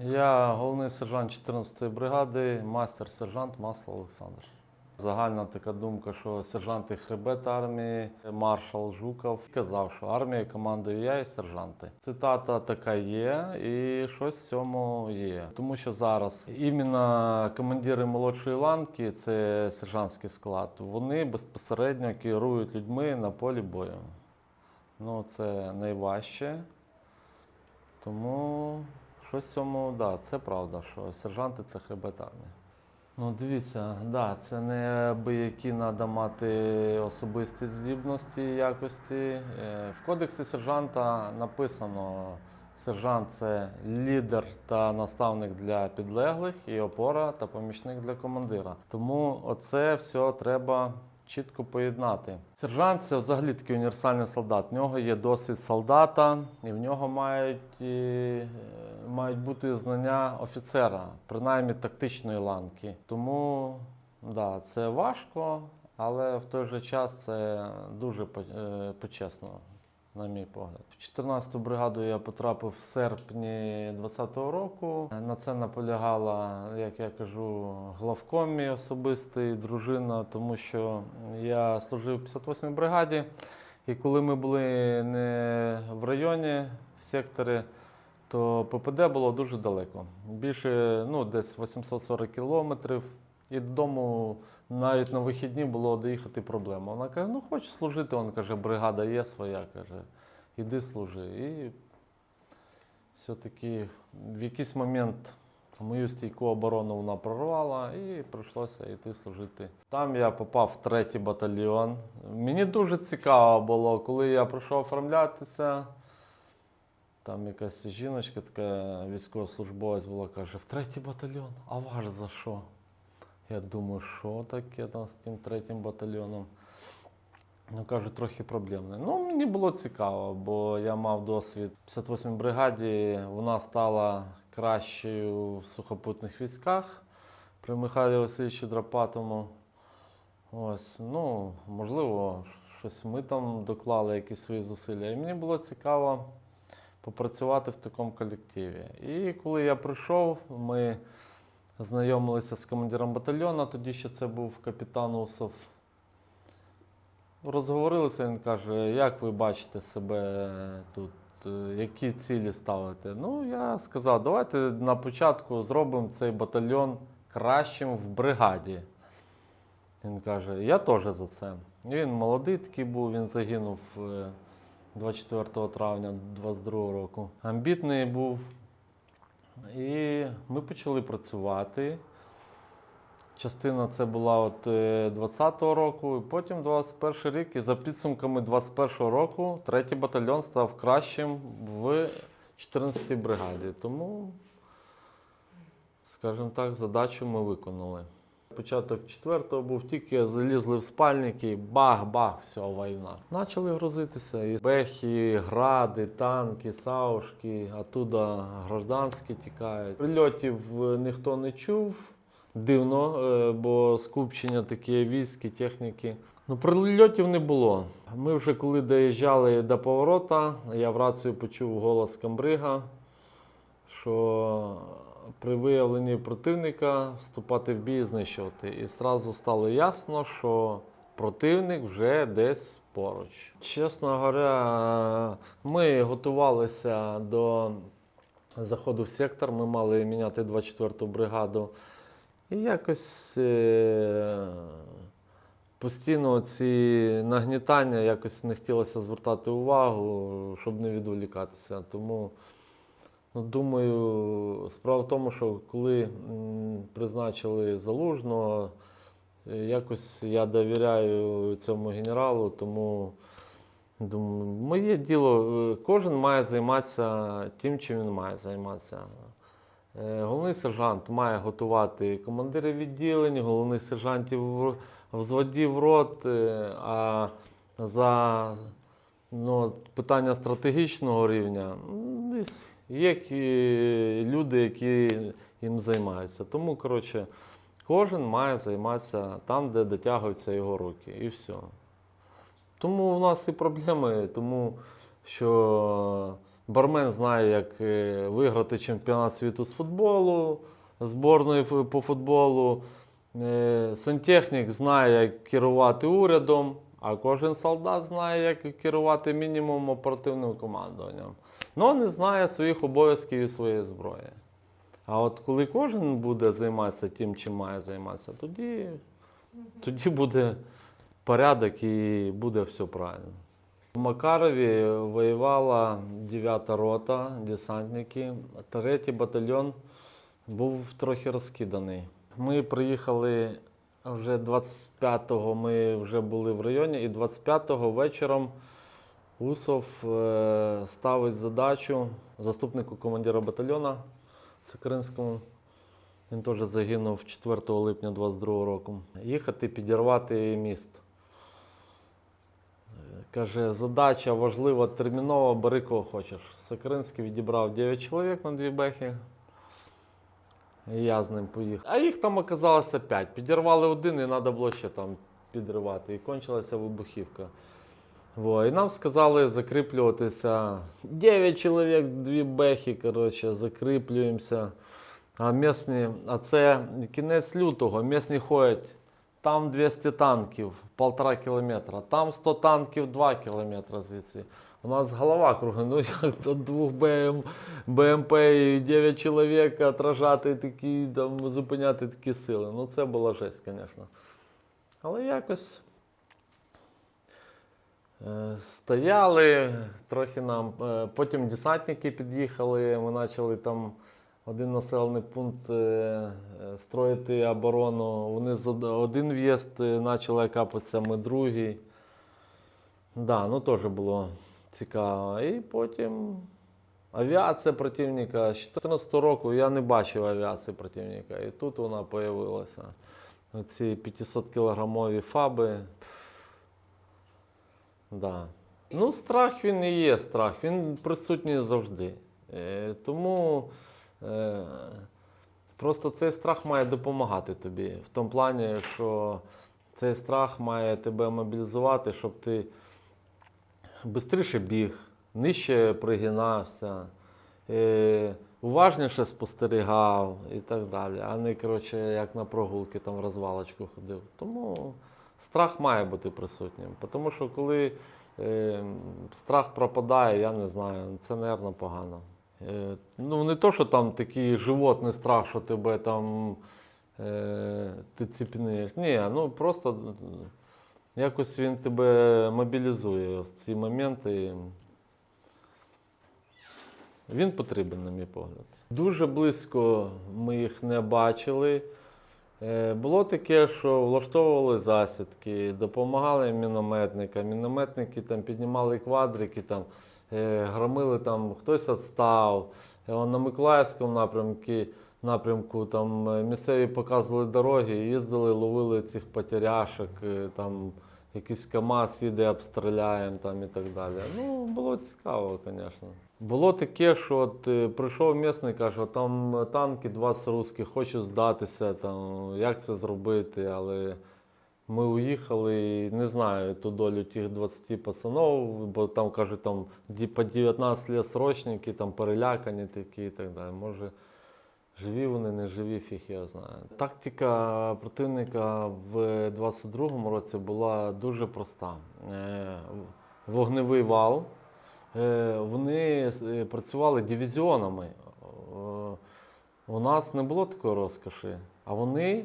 Я головний сержант 14-ї бригади, майстер-сержант Масло Олександр. Загальна така думка, що сержант і хребет армії, маршал Жуков казав, що армією командую я і сержанти. Цитата така є, і щось в цьому є. Тому що зараз іменно командири молодшої ланки, це сержантський склад, вони безпосередньо керують людьми на полі бою. Ну, це найважче. Тому щось в цьому, да, це правда, що сержанти це хребет армії. Ну, дивіться, да, це не які треба мати особисті здібності і якості. Е, В кодексі сержанта написано: сержант це лідер та наставник для підлеглих і опора та помічник для командира. Тому оце все треба чітко поєднати. Сержант це взагалі такий універсальний солдат. В нього є досвід солдата, і в нього мають, е, мають бути знання офіцера, принаймні тактичної ланки. Тому да, це важко, але в той же час це дуже е, почесно. На мій погляд, в 14-ту бригаду я потрапив в серпні 20-го року. На це наполягала, як я кажу, главкомі особистий дружина, тому що я служив в 58-й бригаді, і коли ми були не в районі, в секторі, то ППД було дуже далеко. Більше, ну, десь 840 кілометрів. І додому навіть на вихідні було доїхати проблема. Вона каже: ну хочеш служити, він каже, бригада є своя, каже, іди служи. І все-таки в якийсь момент мою стійку оборону вона прорвала і прийшлося йти служити. Там я попав в третій батальйон. Мені дуже цікаво було, коли я прийшов оформлятися. Там якась жіночка, така військовослужбовець була, каже, в третій батальйон, а ваш за що? Я думаю, що таке там з тим третім батальйоном. Ну, кажу, трохи проблемне. Ну, мені було цікаво, бо я мав досвід в 58-й бригаді. Вона стала кращою в сухопутних військах при Михайлі Васильовичі Драпатому. Ось, ну, можливо, щось ми там доклали якісь свої зусилля. І мені було цікаво попрацювати в такому колективі. І коли я прийшов, ми знайомилися з командиром батальйону, тоді ще це був капітан Усов. Розговорилися, він каже, як ви бачите себе тут, які цілі ставите? Ну, я сказав, давайте на початку зробимо цей батальйон кращим в бригаді. Він каже, я теж за це. Він молодий такий був, він загинув е, 24 травня 22 року. Амбітний був. І ми почали працювати. Частина це була от е, 20-го року, і потім 21 рік. І за підсумками 21-го року третій батальйон став кращим в 14-й бригаді. Тому, скажімо так, задачу ми виконали. Початок 4-го був тільки залізли в спальники, бах-бах, все, війна. Почали грузитися. І бехи, гради, танки, саушки, оттуда гражданські тікають. Прильотів е, ніхто не чув. Дивно, е, бо скупчення такі військ техніки. Ну, прильотів не було. Ми вже коли доїжджали до поворота, я в рацію почув голос камбрига, що при виявленні противника вступати в бій і знищувати. І одразу стало ясно, що противник вже десь поруч. Чесно говоря, ми готувалися до заходу в сектор. Ми мали міняти 24-ту бригаду. І якось е- постійно ці нагнітання якось не хотілося звертати увагу, щоб не відволікатися. Тому, ну, думаю, справа в тому, що коли призначили залужного, е, якось я довіряю цьому генералу, тому думаю, моє діло, е, кожен має займатися тим, чим він має займатися. Е, Головний сержант має готувати командирів відділень, головних сержантів взводів рот, а за ну, питання стратегічного рівня м, є люди, які їм займаються. Тому, коротше, кожен має займатися там, де дотягуються його руки, і все. Тому у нас і проблеми, тому що Бармен знає, як е, виграти чемпіонат світу з футболу, зборної по футболу. Е, Сантехнік знає, як керувати урядом, а кожен солдат знає, як керувати мінімум оперативним командуванням. Ну, не знає своїх обов'язків і своєї зброї. А от коли кожен буде займатися тим, чим має займатися, тоді, тоді буде порядок і буде все правильно. В Макарові воювала 9-та рота, десантники. Третій батальйон був трохи розкиданий. Ми приїхали вже 25-го, ми вже були в районі, і 25-го вечором Усов е, ставить задачу заступнику командира батальйону Сокиринському. Він теж загинув 4 липня 22 року. Їхати підірвати міст. Каже, задача важлива, термінова, бери кого хочеш. Сокиринський відібрав 9 чоловік на дві бехи. І я з ним поїхав. А їх там оказалося 5. Підірвали один і треба було ще там підривати. І кончилася вибухівка. Во, і нам сказали закріплюватися. 9 чоловік, дві бехи, коротше, закріплюємося. А місні, а це кінець лютого, місні ходять. Там 200 танків, полтора кілометра, там 100 танків, 2 кілометри звідси. У нас голова кругом, ну то двох БМ, БМП і 9 чоловік отражати такі, там, зупиняти такі сили. Ну це була жесть, звісно. Але якось е, стояли, трохи нам. е, Потім десантники під'їхали, ми почали там один населений пункт е, е, строїти оборону. Вони з один в'їзд е, почали капатися, ми другий. Да, ну теж було цікаво. І потім авіація противника. З 2014 року я не бачив авіації противника. І тут вона з'явилася. Ці 500 кілограмові фаби. Да. Ну, страх він і є страх, він присутній завжди. Е, тому е, просто цей страх має допомагати тобі. В тому плані, що цей страх має тебе мобілізувати, щоб ти швидше біг, нижче пригинався, е, уважніше спостерігав і так далі, а не коротше, як на прогулки там розвалочку ходив. Тому страх має бути присутнім. Тому що коли е, страх пропадає, я не знаю, це, мабуть, погано. Е, ну, не то, що там такий животний страх, що тебе там ти ціпінуєш. Ні, ну просто якось він тебе мобілізує в ці моменти. Він потрібен, на мій погляд. Дуже близько ми їх не бачили. Е, Було таке, що влаштовували засідки, допомагали мінометникам. Мінометники там піднімали квадрики, там, е, громили там, хтось відстав. Е, На Миколаївському напрямку, напрямку там е, місцеві показували дороги, їздили, ловили цих потеряшок, е, там якийсь КАМАЗ їде, обстріляємо там і так далі. Ну, було цікаво, звісно. Було таке, що от е, прийшов місний, каже, там танки 20 русських, хочу здатися, там, як це зробити, але ми уїхали не знаю ту долю тих 20 пацанов, бо там кажуть, там по 19 лет срочники, там перелякані такі і так далі. Може, живі вони, не живі, фіг я знаю. Тактика противника в 22-му році була дуже проста. Е, Вогневий вал. Е, Вони е, працювали дивізіонами. У нас не було такої розкоші, а вони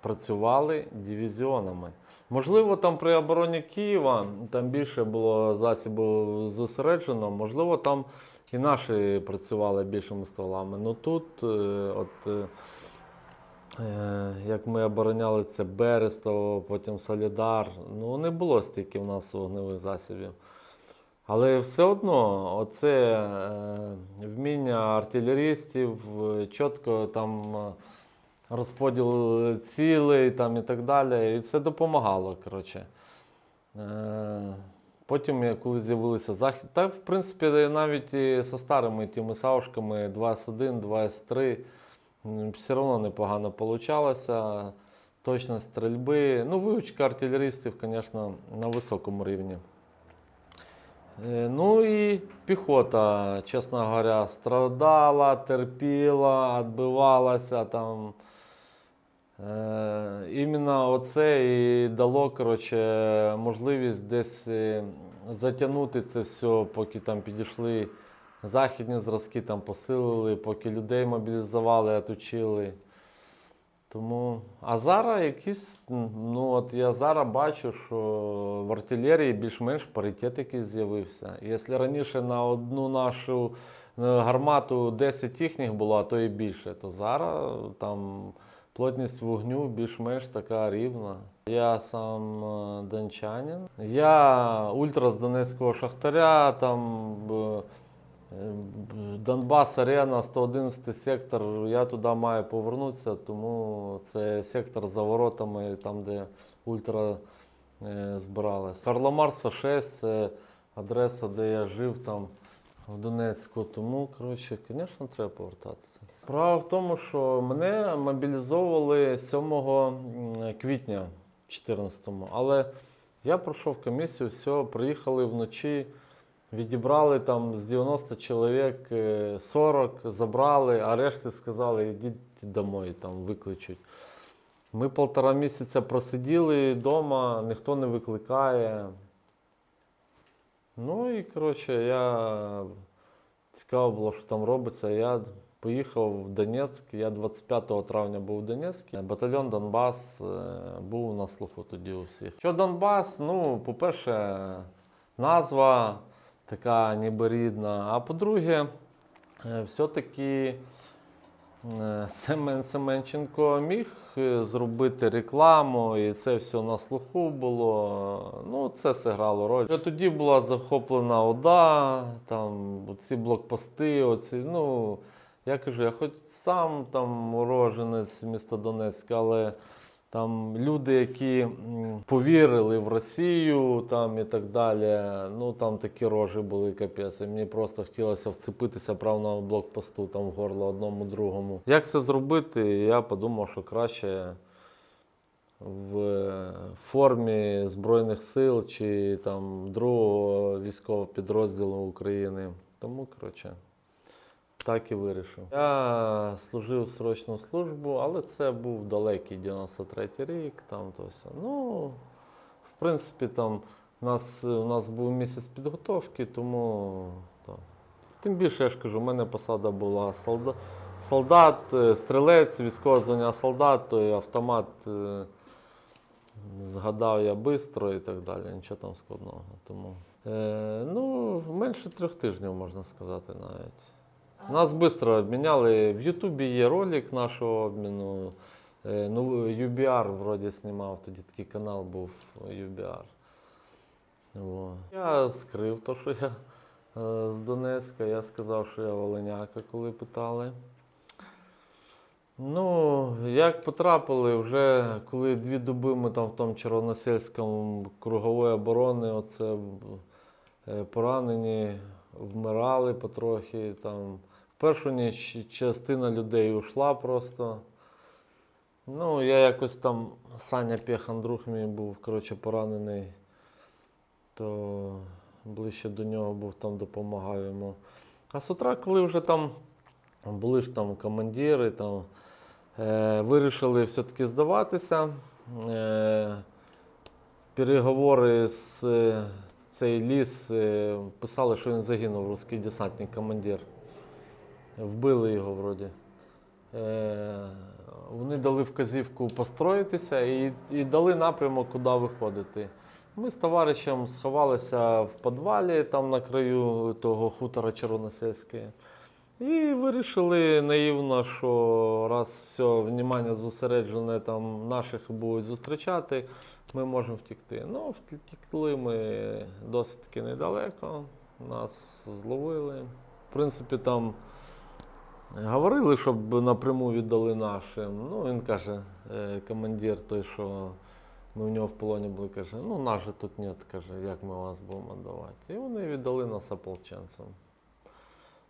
працювали дивізіонами. Можливо, там при обороні Києва там більше було засобів зосереджено, можливо, там і наші працювали більшими стволами. Ну тут, е, от, е, е, як ми обороняли це Берестово, потім Солідар, ну не було стільки в нас вогневих засобів. Але все одно, оце вміння артилерістів, чітко там розподіл цілей там, і так далі. І це допомагало. Коротше. Е, потім, коли з'явилися захід, та в принципі навіть і зі старими тими саушками 2С1, 2С3, все одно непогано получалося. Точність стрільби. Ну, вивчка артилерістів, звісно, на високому рівні. Е, Ну і піхота, чесно говоря, страдала, терпіла, відбивалася там. Е, іменно оце і дало коротше, можливість десь е, затягнути це все, поки там підійшли західні зразки, там посилили, поки людей мобілізували, отучили. Тому, а зараз якісь, ну от я зараз бачу, що в артилерії більш-менш паритет якийсь з'явився. Якщо раніше на одну нашу е, гармату 10 їхніх було, а то і більше, то зараз там плотність вогню більш-менш така рівна. Я сам е, дончанин. Я ультра з Донецького шахтаря, там е, Донбас Арена, 111 сектор. Я туди маю повернутися, тому це сектор за воротами, там, де ультра е, збиралась. Карла Марса 6 це адреса, де я жив там в Донецьку. Тому, коротше, звісно, треба повертатися. Справа в тому, що мене мобілізовували 7 квітня 14-му, але я пройшов комісію, все, приїхали вночі. Відібрали там з 90 чоловік е, 40, забрали, а решті сказали, йдіть домой, там викличуть. Ми полтора місяця просиділи вдома, ніхто не викликає. Ну і коротше, я цікаво було, що там робиться. Я поїхав в Донецьк. Я 25 травня був в Донецьку. Батальйон Донбас е, був на слуху тоді у всіх. Що Донбас? Ну, по-перше, назва така ніби рідна. А по-друге, е, все-таки е, Семен Семенченко міг зробити рекламу, і це все на слуху було. Ну, це зіграло роль. Вже тоді була захоплена ОДА, там ці блокпости, оці, ну. Я кажу, я хоч сам там уроженець міста Донецька, але там люди, які повірили в Росію там і так далі, ну там такі рожі були капець. Мені просто хотілося вцепитися прямо на блокпосту там в горло одному другому. Як це зробити? Я подумав, що краще в формі Збройних сил чи там другого військового підрозділу України. Тому, коротше. Так і вирішив. Я служив срочну службу, але це був далекий 93-й рік. Там, то. Ну, в принципі, там у нас, у нас був місяць підготовки, тому. Так. Тим більше я ж кажу, у мене посада була солдат, солдат е, стрілець, військове солдат, то автомат е, згадав я швидко і так далі. Нічого там складного. Тому, е, ну, менше трьох тижнів, можна сказати, навіть. Нас швидко обміняли. В Ютубі є ролик нашого обміну. Е, Ну, UBR вроді знімав, тоді такий канал був UBR. Во. Я скрив те, що я е, з Донецька. Я сказав, що я Волиняка, коли питали. Ну, як потрапили, вже коли дві доби ми там в тому Червоносельському кругової оборони, оце е, поранені, вмирали потрохи. Там. Першу ніч частина людей ушла просто. Ну, я якось там, Саня друг мій був, коротше, поранений, то ближче до нього був, там допомагав йому. А з утра, коли вже там були ж там командири, там, е, вирішили все-таки здаватися. Е, переговори з е, цей ліс е, писали, що він загинув, русський десантник, командир. Вбили його вроді. Е, вони дали вказівку построїтися і, і дали напрямок, куди виходити. Ми з товаришем сховалися в підвалі там на краю того хутора Червоносельське. І вирішили наївно, що раз все внимання зосереджене, там наших будуть зустрічати, ми можемо втекти. Ну, втекли ми досить таки недалеко, нас зловили. В принципі, там говорили, щоб напряму віддали нашим. Ну, він каже, е, командир той, що ми в нього в полоні були, каже, ну наші тут нет, каже, як ми вас будемо давати. І вони віддали нас ополченцям.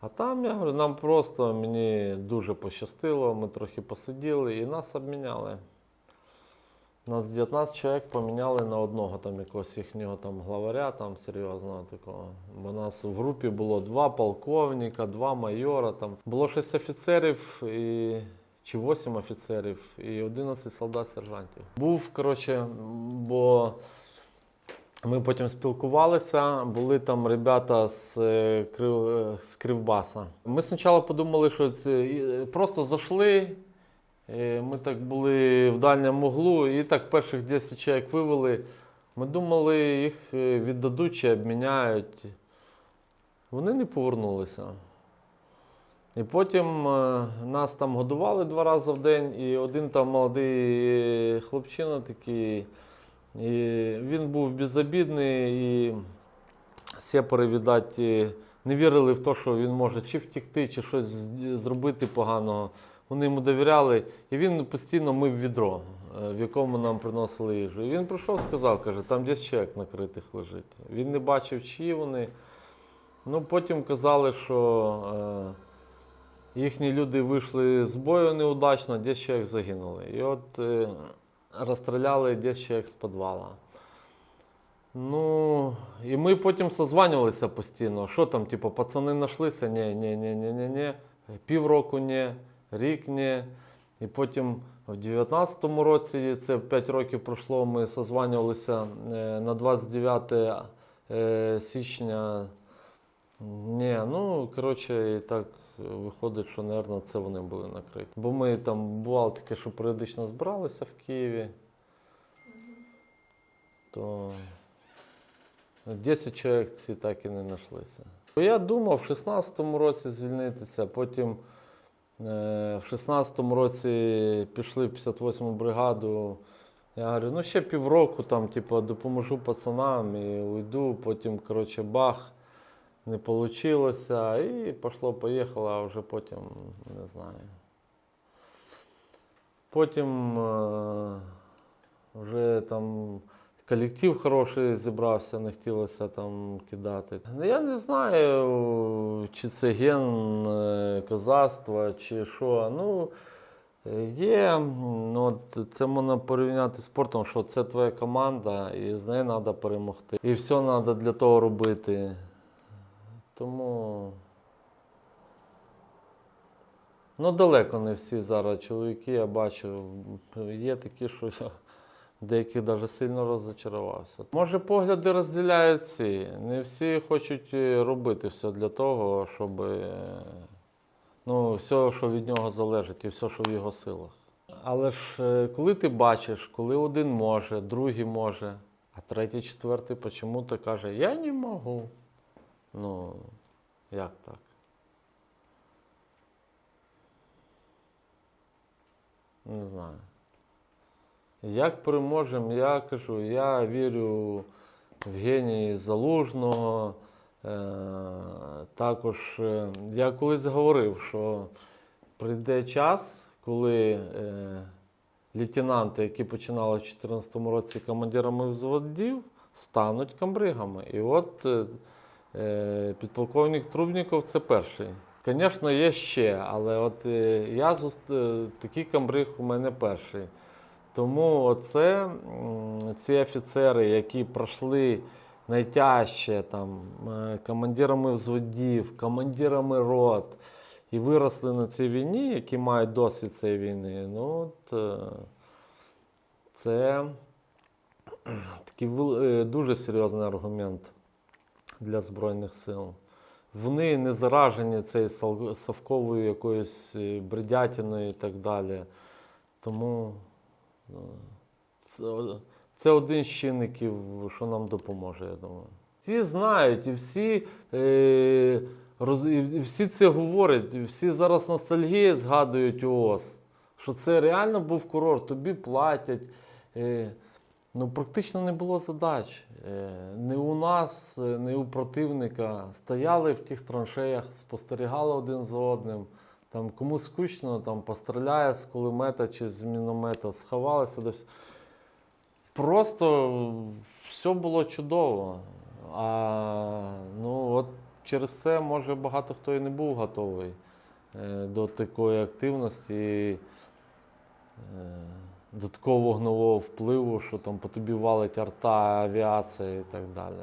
А там я говорю, нам просто мені дуже пощастило, ми трохи посиділи і нас обміняли. Нас 19 чоловік поміняли на одного там якогось їхнього там главаря, там серйозного такого. Бо нас в групі було два полковника, два майора. Там було 6 офіцерів і. Чи 8 офіцерів і 11 солдат-сержантів. Був, коротше, бо ми потім спілкувалися, були там ребята з, е, е, з Кривбаса. Ми спочатку подумали, що це просто зайшли. Е, Ми так були в дальньому углу, і так перших 10 чоловік вивели. Ми думали, їх е, віддадуть чи обміняють. Вони не повернулися. І потім е, нас там годували два рази в день, і один там молодий хлопчина такий. І він був безобідний, і сепари, е, не вірили в те, що він може чи втікти, чи щось зробити поганого. Вони йому довіряли, і він постійно мив відро, е, в якому нам приносили їжу. І він прийшов, сказав, каже, там 10 чек накритих лежить. Він не бачив, чиї вони. Ну, потім казали, що е, їхні люди вийшли з бою неудачно, 10 чоловік загинули. І от е, розстріляли 10 чоловік з підвала. Ну, і ми потім созванювалися постійно. Що там, типу, пацани знайшлися? Ні, ні, ні, ні, ні, ні. Півроку ні, рік ні. І потім в 19-му році, це 5 років пройшло, ми созванювалися е, на 29 е, січня. Ні, ну коротше, і так виходить, що, мабуть, це вони були накриті. Бо ми там бувало таке, що періодично збиралися в Києві. То 10 чоловік ці так і не знайшлися. Я думав в 16-му році звільнитися, потім в 16-му році пішли в 58-му бригаду. Я говорю, ну ще півроку там, типу, допоможу пацанам і уйду, потім, коротше, бах, не вийшло, і пішло-поїхало, а вже потім не знаю. Потім е, вже там колектив хороший зібрався, не хотілося там кидати. Я не знаю, чи це ген е, козацтва, чи що. Ну, є, ну, це можна порівняти з спортом, що це твоя команда, і з нею треба перемогти. І все треба для того робити. Тому. Ну, далеко не всі зараз чоловіки, я бачу. Є такі, що я деяких навіть сильно розочарувався. Може, погляди розділяють всі. Не всі хочуть е, робити все для того, щоб е, ну, все, що від нього залежить, і все, що в його силах. Але ж е, коли ти бачиш, коли один може, другий може, а третій, четвертий почому-то каже, я не можу. Ну, як так? Не знаю. Як переможемо, я кажу, я вірю в генії Залужного. Е, також е, я колись говорив, що прийде час, коли е, лейтенанти, які починали в 2014 році командирами взводів, стануть камбригами. І от підполковник Трубніков це перший. Звісно, є ще, але от я такий камбриг у мене перший. Тому оце, ці офіцери, які пройшли найтяжче там, е, командирами взводів, командирами рот, і виросли на цій війні, які мають досвід цієї війни, ну е, це такий е, дуже серйозний аргумент для Збройних сил. Вони не заражені цією совковою якоюсь бредятиною і так далі. Тому це, це один з чинників, що нам допоможе, я думаю. Всі знають і всі, е, роз, і всі це говорять, і всі зараз ностальгії згадують ООС, що це реально був курорт, тобі платять. Е, Ну, практично не було задач. Е, Не у нас, не у противника. Стояли в тих траншеях, спостерігали один за одним. Там кому скучно, там постріляє з кулемета чи з міномета, сховалися десь. Просто все було чудово. А ну, от через це, може, багато хто і не був готовий е, до такої активності. Е, до такого вогнового впливу, що там по тобі валить арта, авіація і так далі.